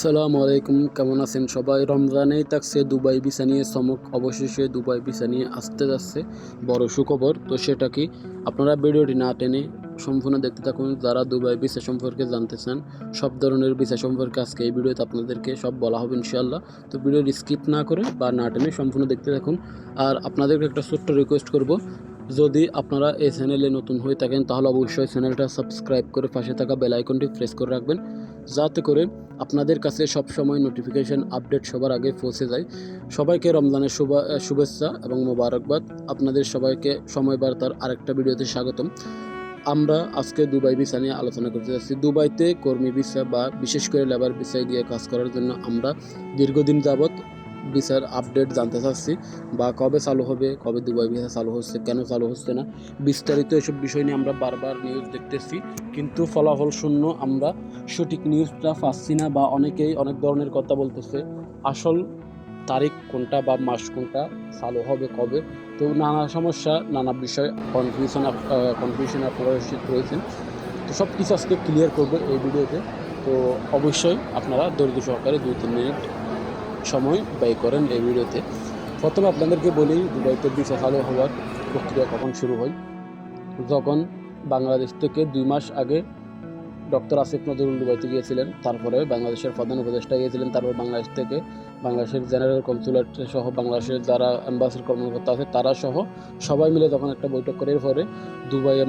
সালাম আলাইকুম, কেমন আছেন সবাই? রমজানেই থাকছে দুবাই ভিসা নিয়ে চমক, অবশেষে দুবাই ভিসা নিয়ে আসতে যাচ্ছে বড় সুখবর। তো সেটা কি আপনারা ভিডিওটি না টেনে সম্পূর্ণ দেখতে থাকুন। যারা দুবাই ভিসা সম্পর্কে জানতে চান, সব ধরনের ভিসা সম্পর্কে আজকে এই ভিডিওতে আপনাদেরকে সব বলা হবে ইনশাল্লাহ তো ভিডিও স্কিপ না করে বা না টেনে সম্পূর্ণ দেখতে থাকুন। আর আপনাদেরকে একটা ছোট্ট রিকোয়েস্ট করব, যদি আপনারা এই চ্যানেলে নতুন হয়ে থাকেন, তাহলে অবশ্যই চ্যানেলটা সাবস্ক্রাইব করে পাশে থাকা বেল আইকনটি প্রেস করে রাখবেন। যাতে করে আপনাদের কাছে সব সময় নোটিফিকেশন আপডেট সবার আগে পৌঁছে যায়। সবাইকে রমজানের শুভ শুভেচ্ছা এবং মোবারকবাদ। আপনাদের সবাইকে সময় বার্তার আরেকটা ভিডিওতে স্বাগতম। আমরা আজকে দুবাই ভিসা নিয়ে আলোচনা করতে যাচ্ছি। দুবাইতে কর্মী ভিসা বা বিশেষ করে লেবার ভিসায় গিয়ে কাজ করার জন্য আমরা দীর্ঘদিন যাবৎ ভিসার আপডেট জানতে চাচ্ছি, বা কবে চালু হবে, কবে দুবাই ভিসা চালু হচ্ছে, কেন চালু হচ্ছে না? বিস্তারিত এসব বিষয় নিয়ে আমরা বারবার নিউজ দেখতেছি, কিন্তু ফলাফল শূন্য আমরা সঠিক নিউজটা পাচ্ছি না, বা অনেকেই অনেক ধরনের কথা বলতেছে, আসল তারিখ কোনটা বা মাস কোনটা, চালু হবে কবে? তো নানা সমস্যা, নানা বিষয় কনফিউশন কনফিউশন আপনারা রয়েছে- রয়েছেন তো সব কিছু আজকে ক্লিয়ার করব এই ভিডিওতে। তো অবশ্যই আপনারা ধৈর্য সহকারে দুই, তিন মিনিট সময় ব্যয় করেন এই ভিডিওতে। প্রথমে আপনাদেরকে বলি দুবাইতে ভিসা চালু হওয়ার প্রক্রিয়া কখন শুরু হয়? যখন বাংলাদেশ থেকে দুই মাস আগে ডক্টর আসিফ নজরুল দুবাইতে গিয়েছিলেন তারপরে বাংলাদেশের প্রধান উপদেষ্টা গিয়েছিলেন তারপর বাংলাদেশ থেকে বাংলাদেশের জেনারেল কনসুলেট সহ বাংলাদেশের যারা এম্বাসির কর্মকর্তা আছে তারা সহ সবাই মিলে তখন একটা বৈঠক করে এর পরে দুবাই আহ,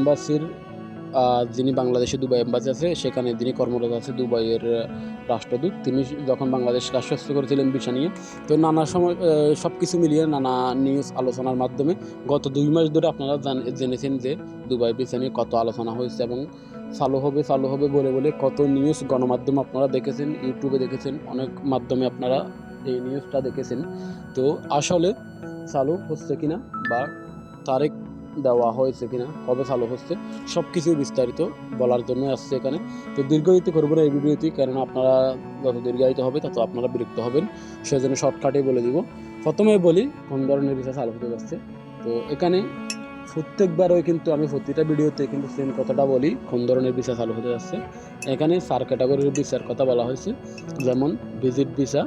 যিনি বাংলাদেশে দুবাই এম্বাসি আছে, সেখানে যিনি কর্মরত আছে দুবাইয়ের রাষ্ট্রদূত, তিনি যখন বাংলাদেশকে আশ্বস্ত করেছিলেন বিষয় নিয়ে, তো নানা সময় সব কিছু মিলিয়ে নানা নিউজ আলোচনার মাধ্যমে গত দুই মাস ধরে আপনারা জান- জেনেছেন যে দুবাই বিষয় নিয়ে কত আলোচনা হয়েছে এবং চালু হবে চালু হবে বলে বলে কত নিউজ গণমাধ্যম আপনারা দেখেছেন ইউটিউবে দেখেছেন, অনেক মাধ্যমে আপনারা এই নিউজটা দেখেছেন। তো আসলে চালু হচ্ছে কিনা বা তারিখ দেওয়া হয়েছে কিনা, কবে চালু হচ্ছে সব কিছু বিস্তারিত বলার জন্য আসছে এখানে। তো দীর্ঘায়িত করব না এই ভিডিওটি কারণ আপনারা যত দীর্ঘায়িত হবে, তত আপনারা বিরক্ত হবেন, সেজন্য শর্টকাটে বলে দিব। প্রথমে বলি, কোন ধরনের ভিসা চালু হতে যাচ্ছে। তো এখানে প্রত্যেকবারই কিন্তু আমি প্রতিটা ভিডিওতে কিন্তু সেম কথাটা বলি, কোন ধরনের ভিসা চালু হতে যাচ্ছে। এখানে চার ক্যাটাগরির ভিসার কথা বলা হয়েছে, যেমন ভিজিট ভিসা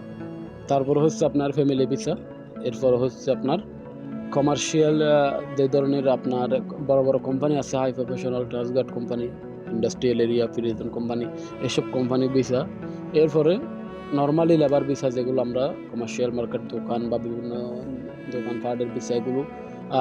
তারপর হচ্ছে আপনার ফ্যামিলি ভিসা এরপর হচ্ছে আপনার কমার্শিয়াল যে ধরনের আপনার বড় বড় কোম্পানি আছে high professional Transguard company industrial area ফিরিজন company এসব কোম্পানি ভিসা এরপরে নর্মালি লেবার ভিসা যেগুলো আমরা কমার্শিয়াল মার্কেট দোকান বা বিভিন্ন দোকান দোকানপাটের ভিসা এগুলো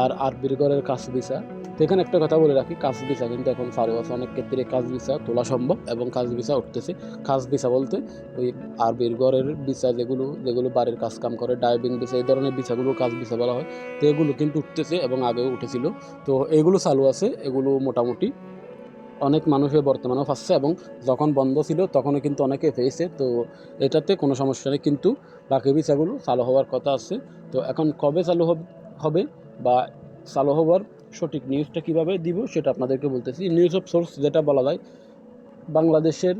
আর আরবির ঘরের কাজ ভিসা এখানে একটা কথা বলে রাখি কাজ ভিসা কিন্তু এখন চালু আছে। অনেক ক্ষেত্রে কাজ ভিসা তোলা সম্ভব এবং কাজ ভিসা উঠতেছে। কাজ ভিসা বলতে ওই আরবির ঘরের ভিসা যেগুলো যেগুলো বাড়ির কাজ কাম করে ডাইভিং ভিসা এই ধরনের ভিসাগুলো কাজ ভিসা বলা হয়। তো এগুলো কিন্তু উঠতেছে এবং আগেও উঠেছিল। তো এগুলো চালু আছে, এগুলো মোটামুটি অনেক মানুষের বর্তমানেও পাচ্ছে এবং যখন বন্ধ ছিল তখনও কিন্তু অনেকে পেয়েছে তো এটাতে কোনো সমস্যা নেই। কিন্তু বাকি ভিসাগুলো চালু হওয়ার কথা আছে। তো এখন কবে চালু হবে? বা চালু হবার সঠিক নিউজটা কীভাবে দিব সেটা আপনাদেরকে বলতেছি। নিউজ অফ সোর্স যেটা বলা যায়, বাংলাদেশের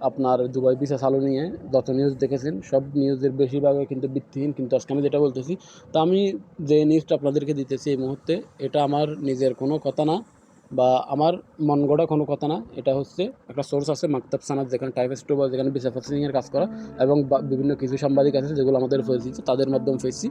আপনার দুবাই ভিসা চালু নিয়ে যত নিউজ দেখেছেন, সব নিউজের বেশিরভাগই কিন্তু ভিত্তিহীন। কিন্তু আজকে আমি যেটা বলতেছি, তো আমি যে নিউজটা আপনাদেরকে দিতেছি এই মুহূর্তে, এটা আমার নিজের কোনো কথা না বা আমার মন গড়া কোনো কথা না। এটা হচ্ছে একটা সোর্স আছে, মাকতাব সানাদ যেখানে টাইপ স্টোর যেখানে ভিসা প্রসেসিংয়ের কাজ করা এবং বা- বিভিন্ন কিছু সাংবাদিক আছে, যেগুলো আমাদের পেয়েছি তাদের মাধ্যমে পেয়েছি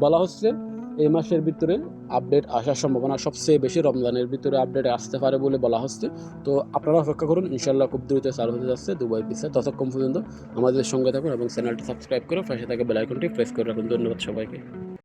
বলা হচ্ছে এই মাসের ভিতরে আপডেট আসার সম্ভাবনা সবচেয়ে বেশি। রমজানের ভিতরে আপডেট আসতে পারে বলে বলা হচ্ছে। তো আপনারা অপেক্ষা করুন ইনশাল্লাহ খুব দ্রুত চালু হতে যাচ্ছে দুবাই পিসা। ততক্ষণ পর্যন্ত আমাদের সঙ্গে থাকুন এবং চ্যানেলটি সাবস্ক্রাইব করে পাশে থাকা বেলাইকনটি প্রেস করে রাখুন। ধন্যবাদ সবাইকে।